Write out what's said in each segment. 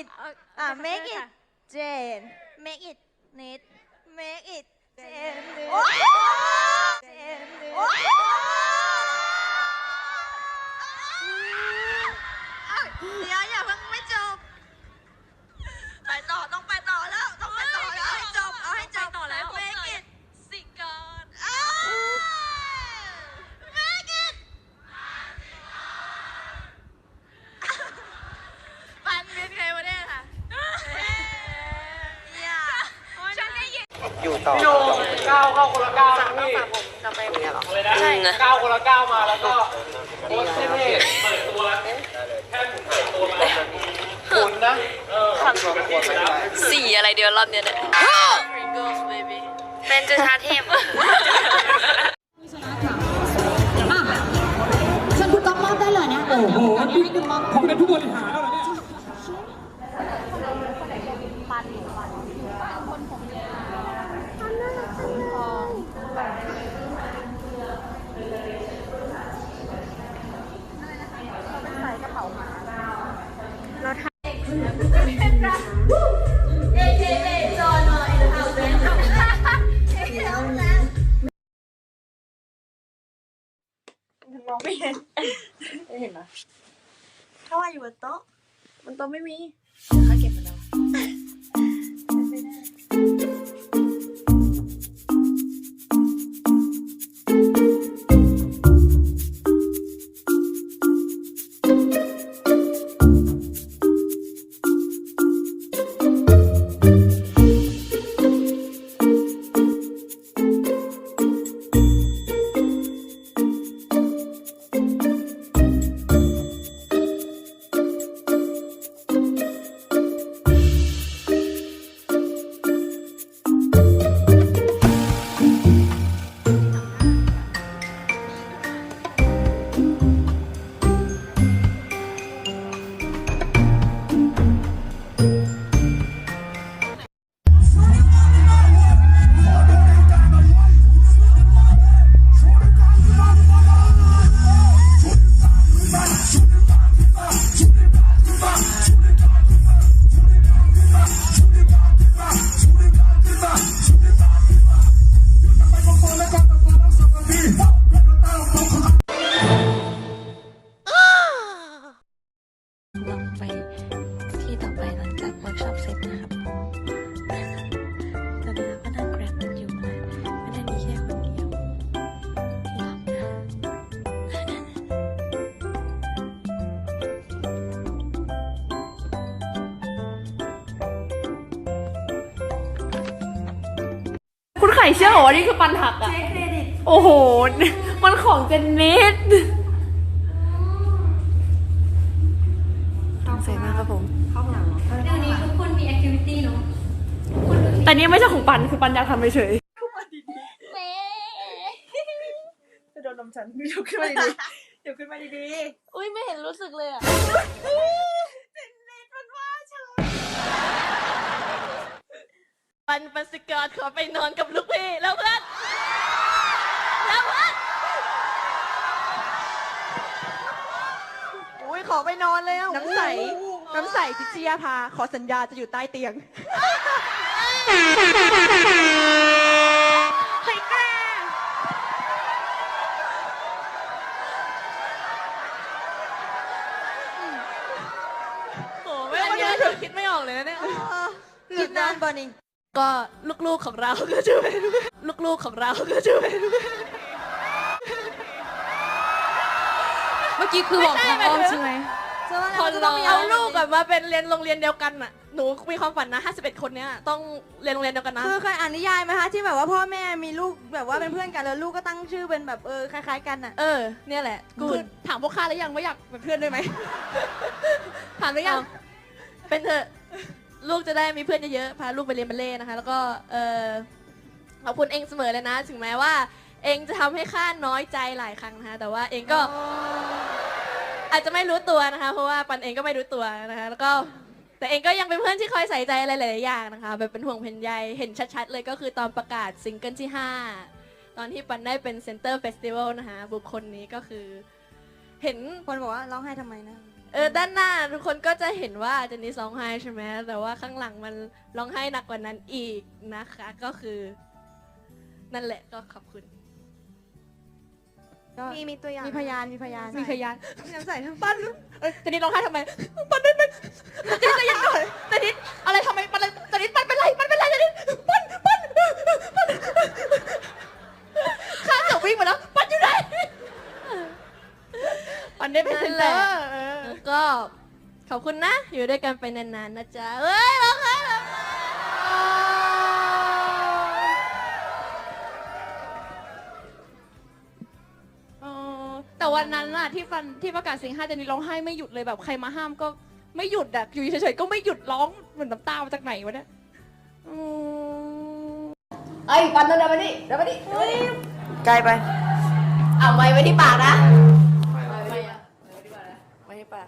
it อะ make it Jane make it Nate make it Jane โอ๊ย Jane โอ๊ยเดี๋ยวอย่าเพิ่งไม่จบ ไปต่อต้องไปต่อแล้ว ต้องไปต่อแล้วเอาให้จบเอาให้จบ ต่อแล้ว เมกิต สิก่อน เมกิตปันเป็นใครวะเนี่ยค่ะอย่า ฉันได้ยิน อยู่ต่อพี่โนก้าวเข้าคนละก้าวนะพี่จะไปเนี่ยหรออะไรนะก้าวคนละก้าวมาแล้วก็โคตรเท่ๆเปิดตัวแล้วแค่เปิดตัวมาหมุนนะเออสีอะไรเดียวรอบเนี้ยเนี่ย Pringles baby เป็นจุธาเทพ อยู่บนโต๊ะมันตัวไม่มีล คุณไข่เชื่อเหรอว่านี่คือปันหักอะโอ้โห มันของเจนนิสต้องใส่มากครับผมเดี๋ยวนี้ทุกคนมีแอคทิวิตี้เนาะแต่นี่ไม่ใช่ของปัน คือปันอยากทำเฉยจะโดนนมฉันยกขึ้นมาดีๆยกขึ้นมาดีอุ้ยไม่เห็นรู้สึกเลยอะ ปันปันสกอตขอไปนอนกับลูกพี่แล้วเพื่อนแล้วเพื่อนอุ้ยขอไปนอนเลยน้ำใส น้ำใสพิชยาภาขอสัญญาจะอยู่ใต้เตียง เฮ้ยแกๆโอ้ไม่วันนี้เธอคิดไม่ออกเลยนะเนี่ย คิดนานบอนิง ก็ลูกๆของเราก็จะเป็นลูกๆของเราก็จะเป็นเมื่อกี้คือบอกทางอ้อมใช่ไหมคนเราเอาลูกอะมาเป็นเรียนโรงเรียนเดียวกันอะหนูมีความฝันนะ51คนเนี้ยต้องเรียนโรงเรียนเดียวกันนะคือเคยอ่านนิยายไหมคะที่แบบว่าพ่อแม่มีลูกแบบว่าเป็นเพื่อนกันแล้วลูกก็ตั้งชื่อเป็นแบบเออคล้าย ๆ กันอะเออเนี่ยแหละกูคือถามพวกข้าแล้วยังว่าอยากเป็นเพื่อนด้วยไหมถามหรือยังเป็นเถอะ ลูกจะได้มีเพื่อนเยอะๆ พาลูกไปเรียนบัลเล่ต์นะคะ แล้วก็เออขอบคุณเองเสมอเลยนะ ถึงแม้ว่า เองจะทำให้ข้าน้อยใจหลายครั้งนะคะ แต่ว่าเองก็อาจจะไม่รู้ตัวนะคะ เพราะว่าปันเองก็ไม่รู้ตัวนะคะ แล้วก็แต่เองก็ยังเป็นเพื่อนที่คอยใส่ใจอะไรหลายๆอย่างนะคะ แบบเป็นห่วงเป็นใย เห็นชัดๆเลยก็คือตอนประกาศซิงเกิลที่ 5 ตอนที่ปันได้เป็นเซนเตอร์เฟสติวัลนะคะ บุคคลนี้ก็คือ เห็น คนบอกว่าร้องไห้ทำไมนะ เออด้านหน้าทุกคนก็จะเห็นว่าเจนนี่ร้องไห้ใช่ไหมแต่ว่าข้างหลังมันร้องไห้หนักกว่านั้นอีกนะคะ ก็คือ นั่นแหละก็ขอบคุณมีมีตัวอย่างมีพยานมีพยานมีพยานน้ำใส่ทั้งปั้นเอ้ยเจนนี่ร้องไห้ทำไมปั้นไม่เป็นเจนนี่ใจเย็นก่อนเจนนี่อะไรทำไมปั้นอะไรเจนนี่ปั้นเป็นไรปั้นเป็นไรเจนนี่ปั้นปั้นปั้นข้างเกือบวิ่งมาแล้วปั้นอยู่ไหนปั้นได้เป็นเซนเตอร์เออก็ขอบคุณนะ อยู่ด้วยกันไปนานๆนะจ๊ะเอ้ยร้องไห้ทำไมเออแต่วันนั้นน่ะที่ฟันที่ประกาศเสียงห้าเจนนี่ร้องไห้ไม่หยุดเลยแบบใครมาห้ามก็ไม่หยุดอะอยู่เฉยๆก็ไม่หยุดร้องเหมือนน้ำตามาจากไหนวะเนี่ยอืมไอ้ยปันเดินมาดิเดินมาดิใกล้ไปเอาไว้ไว้ที่ปากนะไม่ให้ปะ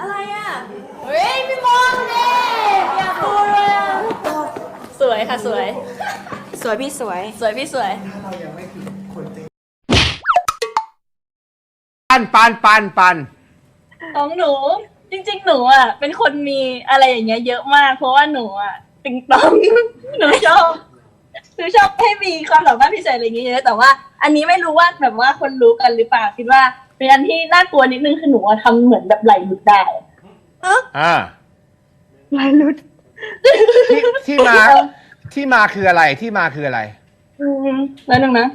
อะไรอะ เฮ้ยพี่มองดิอยากดูเลยอะ สวยค่ะสวย สวยพี่สวย สวยพี่สวย ปันปันปันปันของหนู จริงๆ หนูอะ เป็นคนมีอะไรอย่างเงี้ยเยอะมาก เพราะว่าหนูอะ ติงตอง หนูชอบหนูชอบให้มีความสามารถพิเศษอะไรอย่างเงี้ยเยอะแต่ว่า อันนี้ไม่รู้ว่าแบบว่าคนรู้กันหรือเปล่าคิดว่า เป็นอันที่น่ากลัวนิดนึงคือหนูอะทำเหมือนแบบไหลหลุดได้ อ่าไหลหลุดที่ที่มาที่มาคืออะไรที่มาคืออะไร อืมแล้วนึงนะ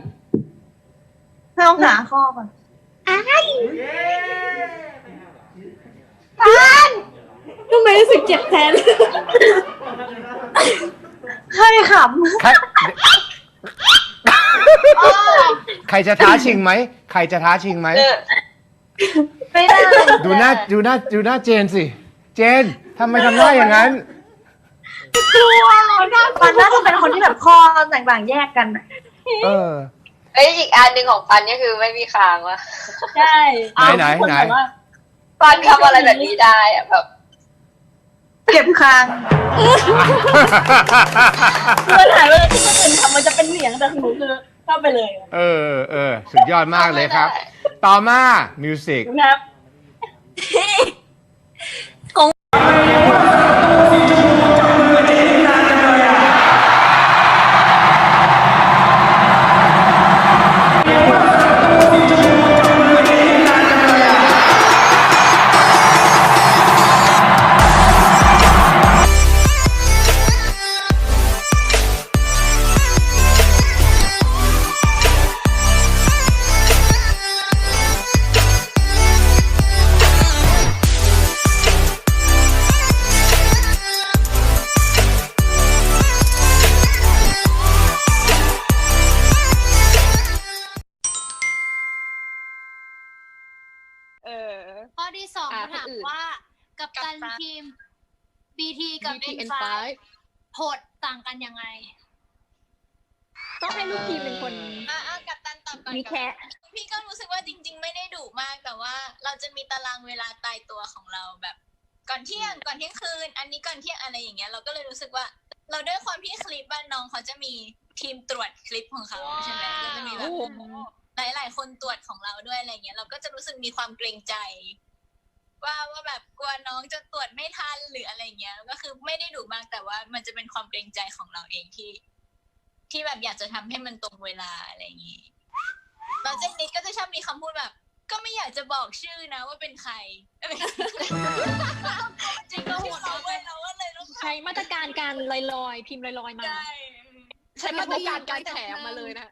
ถ้าต้องหาข้อก่อนทำไมรู้สึกเจ็บแทน ใช่ขใคร ใครจะท้าชิงไหม ใครจะท้าชิงไหมำไม่ได้ดูหน้าดูหน้าดูหน้าเจนสิ เจนทำไมทำหน้าอย่างนั้นปันน่าจะเป็นคนที่แบบข้อต่างๆแยกกันอะเออ เอ้ยอีกอันหนึ่งของปันก็คือไม่มีคางวะใช่ไหนไหนทุกคไหน แบบว่าปันทำอะไรแบบนี้ได้อะแบบเก็บคางมันหายไปเลยที่คนอื่นทำมันจะเป็นเหนียงแต่ของหนูคือ เข้าไปเลยเออเออสุดยอดมากเลยครับ ต่อมามิวสิก ครับ BT กับ N5 โหดต่างกันยังไง ต้องให้ลูกทีมเป็นคนอะกับตันตอบก่อนมีแคะพี่ก็รู้สึกว่าจริง ๆ ไม่ได้ดุมากแต่ว่า เราจะมีตารางเวลาตายตัวของเราแบบ ก่อนเที่ยงก่อนเที่ยงคืน อันนี้ก่อนเที่ยงอะไรอย่างเงี้ยเราก็เลยรู้สึกว่า เราด้วยความที่คลิปบ้านน้องเขาจะมีทีมตรวจคลิปของเขาใช่ไหมก็จะมีแบบ หลายๆ คนตรวจของเราด้วยอะไรเงี้ยเราก็จะรู้สึกมีความเกรงใจ ว่าว่าแบบกลัวน้องจะตรวจไม่ทันหรืออะไรเงี้ย ก็คือไม่ได้ดุมากแต่ว่ามันจะเป็นความเกรงใจของเราเองที่ ที่แบบอยากจะทำให้มันตรงเวลาอะไรอย่างงี้แล้วเจนนิดก็จะชอบมีคำพูดแบบ ก็ไม่อยากจะบอกชื่อนะว่าเป็นใครเอ้ยจริงก็หัวเราะเว้ยเราก็เลยต้องใช้มาตรการการลอยๆ พิมพ์ลอยๆมาใช่ใช้มาตรการการแถมมาเลยนะ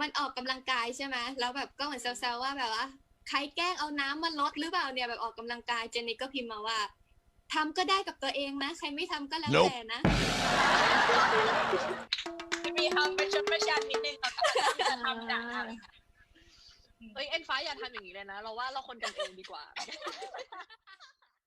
มันออกกำลังกายใช่ไหมแล้วแบบก็เหมือนแซวๆว่าแบบว่า ใครแกล้งเอาน้ำมาลดหรือเปล่าเนี่ยแบบออกกำลังกายเจนนี่ก็พิมพ์มาว่าทำก็ได้กับตัวเองนะ ใครไม่ทำก็แล้วแต่นะมีคำประชดประชันนิดนึงแล้วก็ทำหนักอะไรอย่างเงี้ยเอ้ยเอ็นฟ้าอย่าทำอย่างนี้เลยนะ เราว่าเราคนกันเองดีกว่า